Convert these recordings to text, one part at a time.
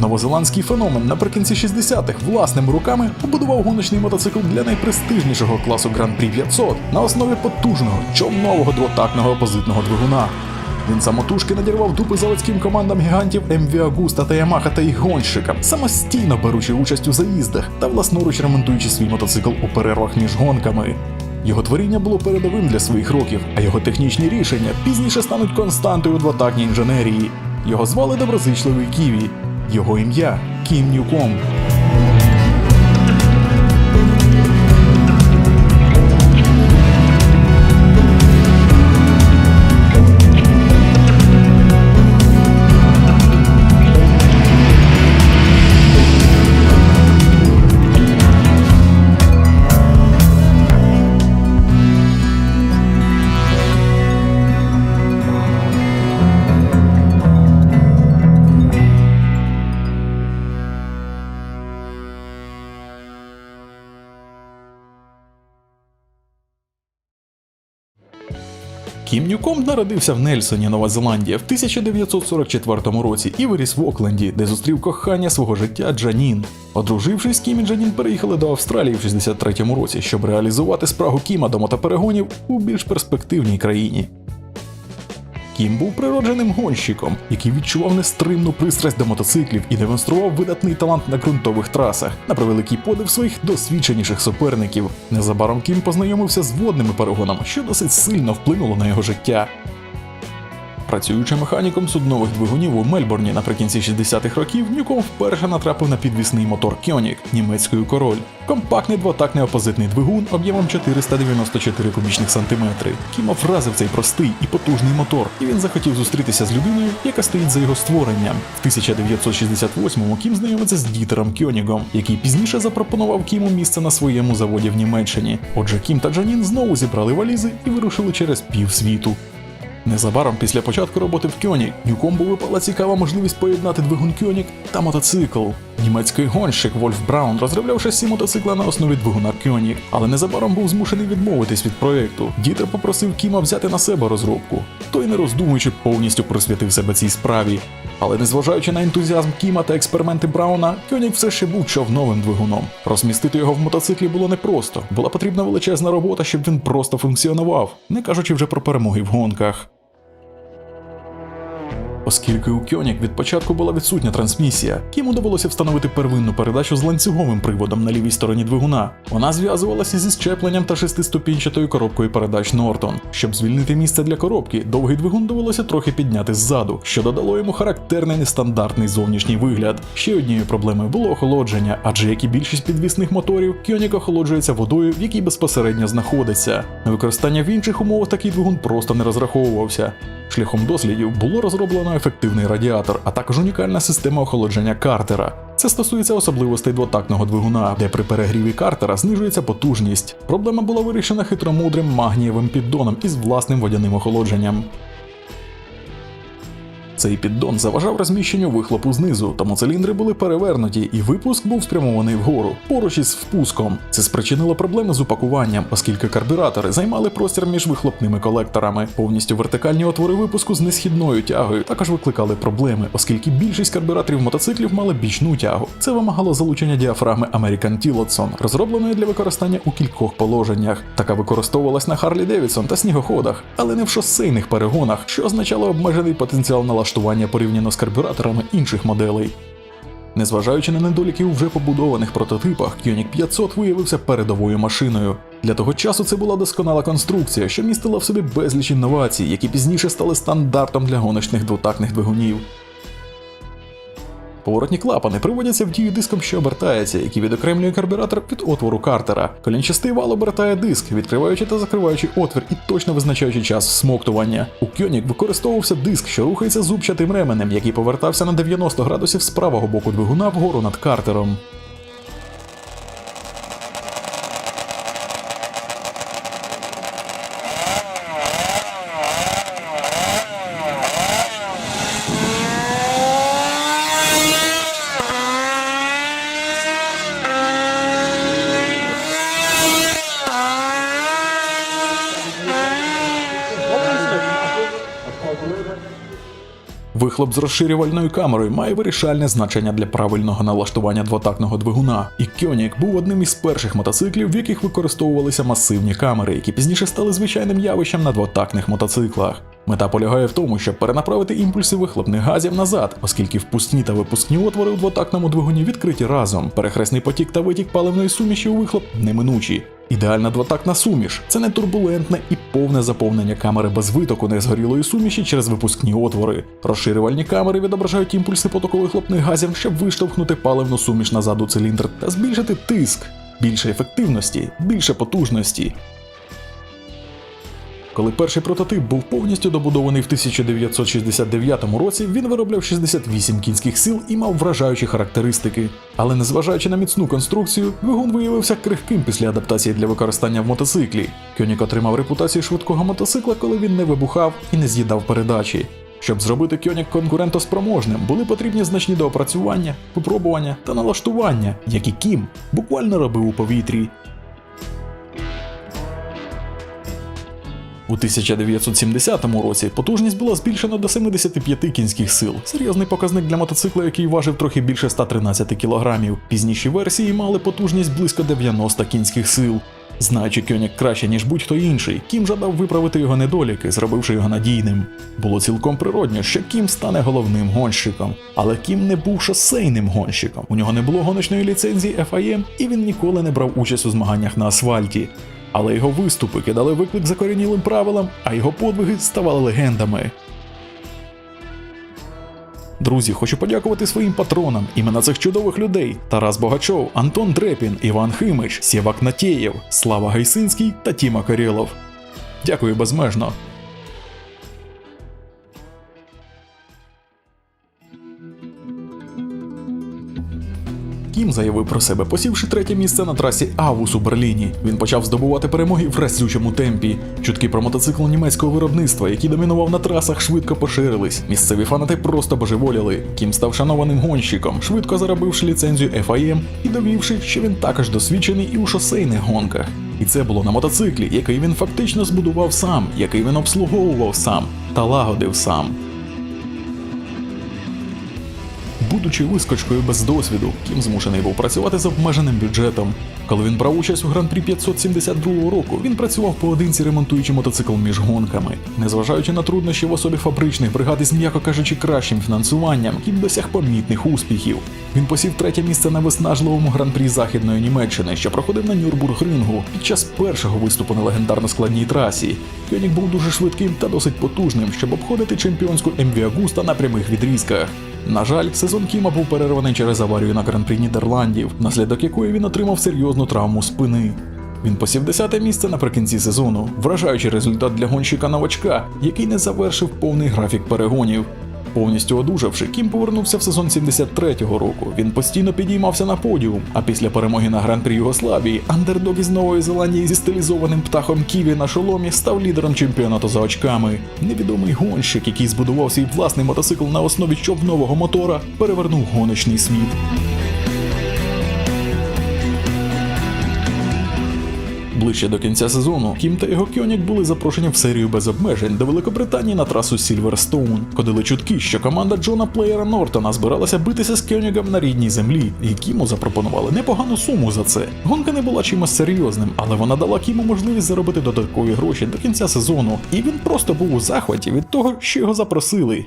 Новозеландський феномен наприкінці 60-х власними руками побудував гоночний мотоцикл для найпрестижнішого класу Гран-прі 500 на основі потужного човнового двотактного опозитного двигуна. Він самотужки надірвав дупи заводським командам гігантів МВ Агуста та Ямаха та їх гонщикам, самостійно беручи участь у заїздах та власноруч ремонтуючи свій мотоцикл у перервах між гонками. Його творіння було передовим для своїх років, а його технічні рішення пізніше стануть константою у двотактній інженерії. Його звали доброзичливий Ківі. Його ім'я Кім Ньюком. Кім Ньюком народився в Нельсоні, Нова Зеландія в 1944 році і виріс в Окленді, де зустрів кохання свого життя Джанін. Одружившись, Кім і Джанін переїхали до Австралії в 63-му році, щоб реалізувати спрагу Кіма до мотоперегонів у більш перспективній країні. Кім був природженим гонщиком, який відчував нестримну пристрасть до мотоциклів і демонстрував видатний талант на ґрунтових трасах, на превеликий подив своїх досвідченіших суперників. Незабаром Кім познайомився з водними перегонами, що досить сильно вплинуло на його життя. Працюючи механіком суднових двигунів у Мельбурні наприкінці 60-х років, Ньюком вперше натрапив на підвісний мотор Кьонік німецькою король. Компактний двотактний опозитний двигун об'ємом 494 кубічних сантиметри. Кіма вразив цей простий і потужний мотор, і він захотів зустрітися з людиною, яка стоїть за його створенням. В 1968-му Кім знайомиться з Дітером Кьонігом, який пізніше запропонував Кіму місце на своєму заводі в Німеччині. Отже, Кім та Джанін знову зібрали валізи і вирушили через пів світу. Незабаром після початку роботи в Кьоні Ньюкомбу випала цікава можливість поєднати двигун Кьонік та мотоцикл. Німецький гонщик Вольф Браун розробляв шасі мотоцикла на основі двигуна Кьонік, але незабаром був змушений відмовитись від проєкту. Дітер попросив Кіма взяти на себе розробку. Той, не роздумуючи, повністю присвятив себе цій справі. Але незважаючи на ентузіазм Кіма та експерименти Брауна, Кьонік все ще був човновим двигуном. Розмістити його в мотоциклі було непросто. Була потрібна величезна робота, щоб він просто функціонував, не кажучи вже про перемоги в гонках. Оскільки у Кьонік від початку була відсутня трансмісія, Кіму довелося встановити первинну передачу з ланцюговим приводом на лівій стороні двигуна. Вона зв'язувалася зі щепленням та шестиступінчатою коробкою передач Нортон. Щоб звільнити місце для коробки, довгий двигун довелося трохи підняти ззаду, що додало йому характерний нестандартний зовнішній вигляд. Ще однією проблемою було охолодження, адже як і більшість підвісних моторів, Кьонік охолоджується водою, в якій безпосередньо знаходиться. На використання в інших умовах такий двигун просто не розраховувався. Шляхом дослідів було розроблено ефективний радіатор, а також унікальна система охолодження картера. Це стосується особливостей двотактного двигуна, де при перегріві картера знижується потужність. Проблема була вирішена хитромудрим магнієвим піддоном із власним водяним охолодженням. Цей піддон заважав розміщенню вихлопу знизу, тому циліндри були перевернуті, і випуск був спрямований вгору, поруч із впуском. Це спричинило проблеми з упакуванням, оскільки карбюратори займали простір між вихлопними колекторами. Повністю вертикальні отвори випуску з несхідною тягою також викликали проблеми, оскільки більшість карбюраторів мотоциклів мали бічну тягу. Це вимагало залучення діафрагми American Tillotson, розробленої для використання у кількох положеннях. Така використовувалась на Харлі Девідсон та снігоходах, але не в шосейних перегонах, що означало обмежений потенціал налаштування порівняно з карбюраторами інших моделей. Незважаючи на недоліки у вже побудованих прототипах, Кьонік 500 виявився передовою машиною. Для того часу це була досконала конструкція, що містила в собі безліч інновацій, які пізніше стали стандартом для гоночних двотактних двигунів. Поворотні клапани приводяться в дію диском, що обертається, який відокремлює карбюратор від отвору картера. Колінчастий вал обертає диск, відкриваючи та закриваючи отвір і точно визначаючи час всмоктування. У Кьонік використовувався диск, що рухається зубчатим ременем, який повертався на 90 градусів з правого боку двигуна вгору над картером. Вихлоп з розширювальною камерою має вирішальне значення для правильного налаштування двотактного двигуна, і Кьонік був одним із перших мотоциклів, в яких використовувалися масивні камери, які пізніше стали звичайним явищем на двотактних мотоциклах. Мета полягає в тому, щоб перенаправити імпульси вихлопних газів назад, оскільки впускні та випускні отвори у двотактному двигуні відкриті разом. Перехресний потік та витік паливної суміші у вихлоп неминучі. Ідеальна двотакна суміш це не турбулентне і повне заповнення камери без витоку незгорілої суміші через випускні отвори. Розширювальні камери відображають імпульси потокових лопних газів, щоб виштовхнути паливну суміш назад у циліндр та збільшити тиск. Більше ефективності, більше потужності. Коли перший прототип був повністю добудований в 1969 році, він виробляв 68 кінських сил і мав вражаючі характеристики. Але незважаючи на міцну конструкцію, двигун виявився крихким після адаптації для використання в мотоциклі. Кьонік отримав репутацію швидкого мотоцикла, коли він не вибухав і не з'їдав передачі. Щоб зробити Кьонік конкурентоспроможним, були потрібні значні доопрацювання, випробування та налаштування, які Кім буквально робив у повітрі. У 1970 році потужність була збільшена до 75 кінських сил. Серйозний показник для мотоцикла, який важив трохи більше 113 кг. Пізніші версії мали потужність близько 90 кінських сил. Знаючи Кьонік краще, ніж будь-хто інший, Кім жадав виправити його недоліки, зробивши його надійним. Було цілком природньо, що Кім стане головним гонщиком. Але Кім не був шосейним гонщиком. У нього не було гоночної ліцензії FIM, і він ніколи не брав участь у змаганнях на асфальті. Але його виступи кидали виклик закорінілим правилам, а його подвиги ставали легендами. Друзі, хочу подякувати своїм патронам, імена цих чудових людей: Тарас Богачов, Антон Дрепін, Іван Химич, Сєвак Натєєв, Слава Гайсинський та Тіма Корєлов. Дякую безмежно. Кім заявив про себе, посівши третє місце на трасі Авус у Берліні. Він почав здобувати перемоги в разючому темпі. Чутки про мотоцикл німецького виробництва, який домінував на трасах, швидко поширились. Місцеві фанати просто божеволіли. Кім став шанованим гонщиком, швидко заробивши ліцензію FIM і довівши, що він також досвідчений і у шосейних гонках. І це було на мотоциклі, який він фактично збудував сам, який він обслуговував сам та лагодив сам. Будучи вискочкою без досвіду, Кім змушений був працювати з обмеженим бюджетом. Коли він брав участь у гран-прі 572 року, він працював поодинці, ремонтуючи мотоцикл між гонками. Незважаючи на труднощі в особі фабричних бригад із, м'яко кажучи, кращим фінансуванням, Кім досяг помітних успіхів. Він посів третє місце на виснажливому гран-прі Західної Німеччини, що проходив на Нюрбургрингу під час першого виступу на легендарно складній трасі. Кьонік був дуже швидким та досить потужним, щоб обходити чемпіонську МВ Агуста на прямих відрізках. На жаль, сезон Кіма був перерваний через аварію на гран-прі Нідерландів, внаслідок якої він отримав серйозну травму спини. Він посів 10 місце наприкінці сезону, вражаючий результат для гонщика новачка, який не завершив повний графік перегонів. Повністю одужавши, Кім повернувся в сезон 73-го року. Він постійно підіймався на подіум. А після перемоги на гран-прі Югославії андердог із Нової Зеландії зі стилізованим птахом Ківі на шоломі став лідером чемпіонату за очками. Невідомий гонщик, який збудував свій власний мотоцикл на основі човнового мотора, перевернув гоночний світ. Ближче до кінця сезону Кім та його Кьонік були запрошені в серію без обмежень до Великобританії на трасу Сільверстоун. Ходили чутки, що команда Джона Плеєра Нортона збиралася битися з Кьонігом на рідній землі, і Кіму запропонували непогану суму за це. Гонка не була чимось серйозним, але вона дала Кіму можливість заробити додаткові гроші до кінця сезону, і він просто був у захваті від того, що його запросили.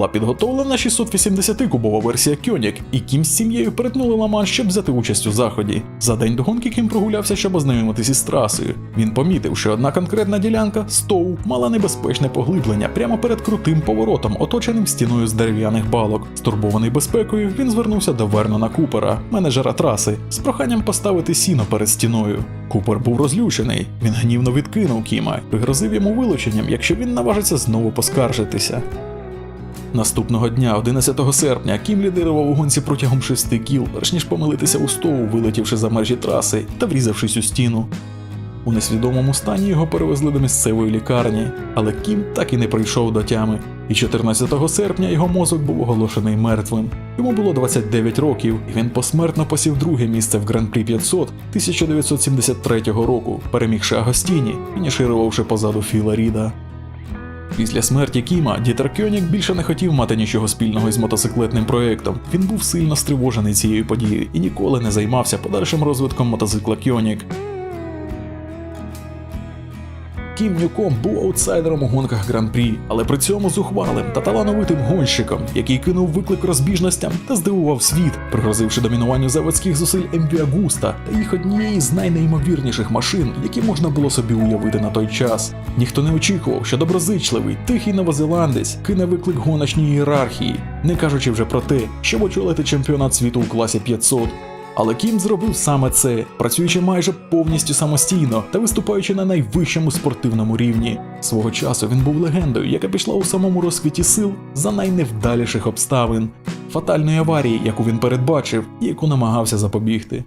Була підготовлена 680-кубова версія Кьонік, і Кім з сім'єю перетнули Ла-Манш, щоб взяти участь у заході. За день до гонки Кім прогулявся, щоб ознайомитися із трасою. Він помітив, що одна конкретна ділянка Стоу мала небезпечне поглиблення прямо перед крутим поворотом, оточеним стіною з дерев'яних балок. Стурбований безпекою, він звернувся до Вернона Купера, менеджера траси, з проханням поставити сіно перед стіною. Купер був розлючений. Він гнівно відкинув Кіма, пригрозив йому вилученням, якщо він наважиться знову поскаржитися. Наступного дня, 11 серпня, Кім лідирував у гонці протягом шести кіл, перш ніж помилитися у стову, вилетівши за межі траси та врізавшись у стіну. У несвідомому стані його перевезли до місцевої лікарні, але Кім так і не прийшов до тями. І 14 серпня його мозок був оголошений мертвим. Йому було 29 років, і він посмертно посів друге місце в Гран-прі 500 1973 року, перемігши Агостіні, фініширувавши позаду Філа Ріда. Після смерті Кіма Дітер Кьонік більше не хотів мати нічого спільного із мотоциклетним проектом. Він був сильно стривожений цією подією і ніколи не займався подальшим розвитком мотоцикла Кьоніг. Нюком був аутсайдером у гонках гран-прі, але при цьому зухвалим та талановитим гонщиком, який кинув виклик розбіжностям та здивував світ, пригрозивши домінуванню заводських зусиль МВ Агуста та їх однієї з найнеймовірніших машин, які можна було собі уявити на той час. Ніхто не очікував, що доброзичливий, тихий новозеландець кине виклик гоночній ієрархії, не кажучи вже про те, щоб очолити чемпіонат світу у класі 500. Але Кім зробив саме це, працюючи майже повністю самостійно та виступаючи на найвищому спортивному рівні. Свого часу він був легендою, яка пішла у самому розквіті сил за найневдаліших обставин, фатальної аварії, яку він передбачив і яку намагався запобігти.